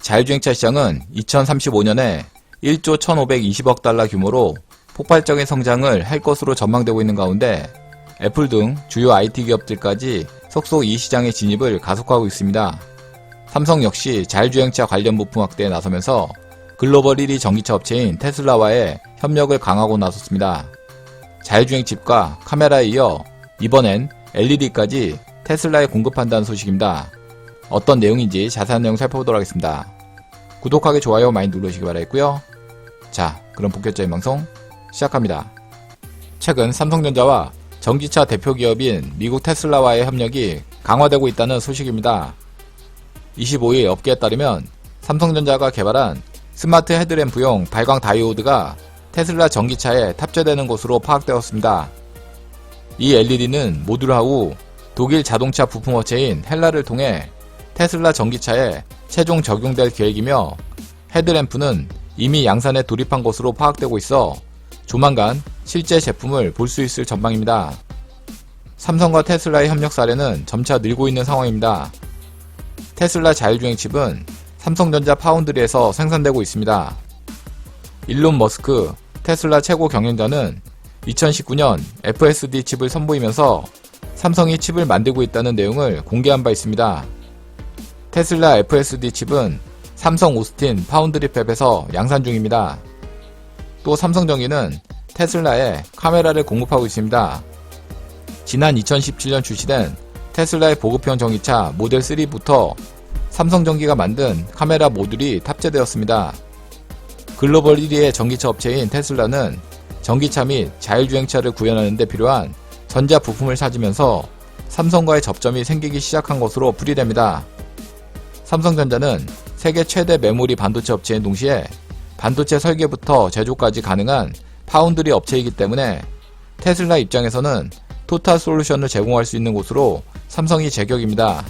자율주행차 시장은 2035년에 1조 1,520억 달러 규모로 폭발적인 성장을 할 것으로 전망되고 있는 가운데 애플 등 주요 IT 기업들까지 속속 이 시장의 진입을 가속화하고 있습니다. 삼성 역시 자율주행차 관련 부품 확대에 나서면서 글로벌 1위 전기차 업체인 테슬라와의 협력을 강화하고 나섰습니다. 자율주행 칩과 카메라에 이어 이번엔 LED까지 테슬라에 공급한다는 소식입니다. 어떤 내용인지 자세한 내용 살펴보도록 하겠습니다. 구독하기 좋아요 많이 누르시기 바라겠고요. 자, 그럼 본격적인 방송 시작합니다. 최근 삼성전자와 전기차 대표 기업인 미국 테슬라와의 협력이 강화되고 있다는 소식입니다. 25일 업계에 따르면 삼성전자가 개발한 스마트 헤드램프용 발광 다이오드가 테슬라 전기차에 탑재되는 것으로 파악되었습니다. 이 LED는 모듈화 후 독일 자동차 부품업체인 헬라를 통해 테슬라 전기차에 최종 적용될 계획이며 헤드램프는 이미 양산에 돌입한 것으로 파악되고 있어 조만간 실제 제품을 볼 수 있을 전망입니다. 삼성과 테슬라의 협력 사례는 점차 늘고 있는 상황입니다. 테슬라 자율주행 칩은 삼성전자 파운드리에서 생산되고 있습니다. 일론 머스크 테슬라 최고 경영자는 2019년 FSD 칩을 선보이면서 삼성이 칩을 만들고 있다는 내용을 공개한 바 있습니다. 테슬라 FSD 칩은 삼성 오스틴 파운드리 팹에서 양산 중입니다. 또 삼성전기는 테슬라에 카메라를 공급하고 있습니다. 지난 2017년 출시된 테슬라의 보급형 전기차 모델 3부터 삼성전기가 만든 카메라 모듈이 탑재되었습니다. 글로벌 1위의 전기차 업체인 테슬라는 전기차 및 자율주행차를 구현하는 데 필요한 전자 부품을 찾으면서 삼성과의 접점이 생기기 시작한 것으로 풀이됩니다. 삼성전자는 세계 최대 메모리 반도체 업체인 동시에 반도체 설계부터 제조까지 가능한 파운드리 업체이기 때문에 테슬라 입장에서는 토탈 솔루션을 제공할 수 있는 곳으로 삼성이 제격입니다.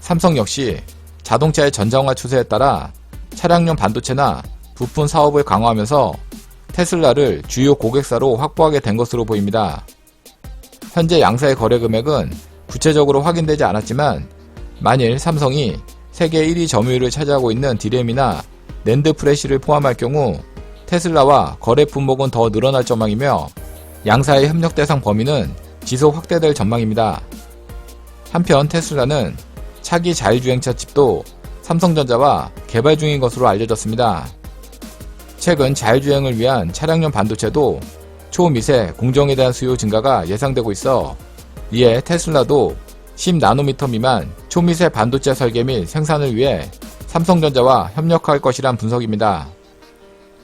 삼성 역시 자동차의 전장화 추세에 따라 차량용 반도체나 부품 사업을 강화하면서 테슬라를 주요 고객사로 확보하게 된 것으로 보입니다. 현재 양사의 거래 금액은 구체적으로 확인되지 않았지만 만일 삼성이 세계 1위 점유율을 차지하고 있는 디램이나 낸드 프레시를 포함할 경우 테슬라와 거래 품목은 더 늘어날 전망이며 양사의 협력 대상 범위는 지속 확대될 전망입니다. 한편 테슬라는 차기 자율주행차 칩도 삼성전자와 개발 중인 것으로 알려졌습니다. 최근 자율주행을 위한 차량용 반도체도 초미세 공정에 대한 수요 증가가 예상되고 있어 이에 테슬라도 10나노미터 미만 초미세 반도체 설계 및 생산을 위해 삼성전자와 협력할 것이란 분석입니다.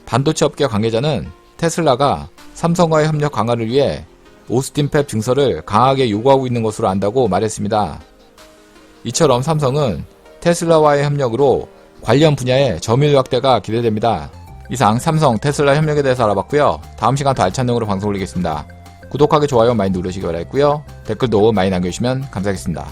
반도체 업계 관계자는 테슬라가 삼성과의 협력 강화를 위해 오스틴 팹 증설을 강하게 요구하고 있는 것으로 안다고 말했습니다. 이처럼 삼성은 테슬라와의 협력으로 관련 분야의 점유율 확대가 기대됩니다. 이상 삼성 테슬라 협력에 대해서 알아봤고요. 다음 시간 더 알찬 내용으로 방송 올리겠습니다. 구독하기 좋아요 많이 누르시기 바라겠고요. 댓글도 많이 남겨주시면 감사하겠습니다.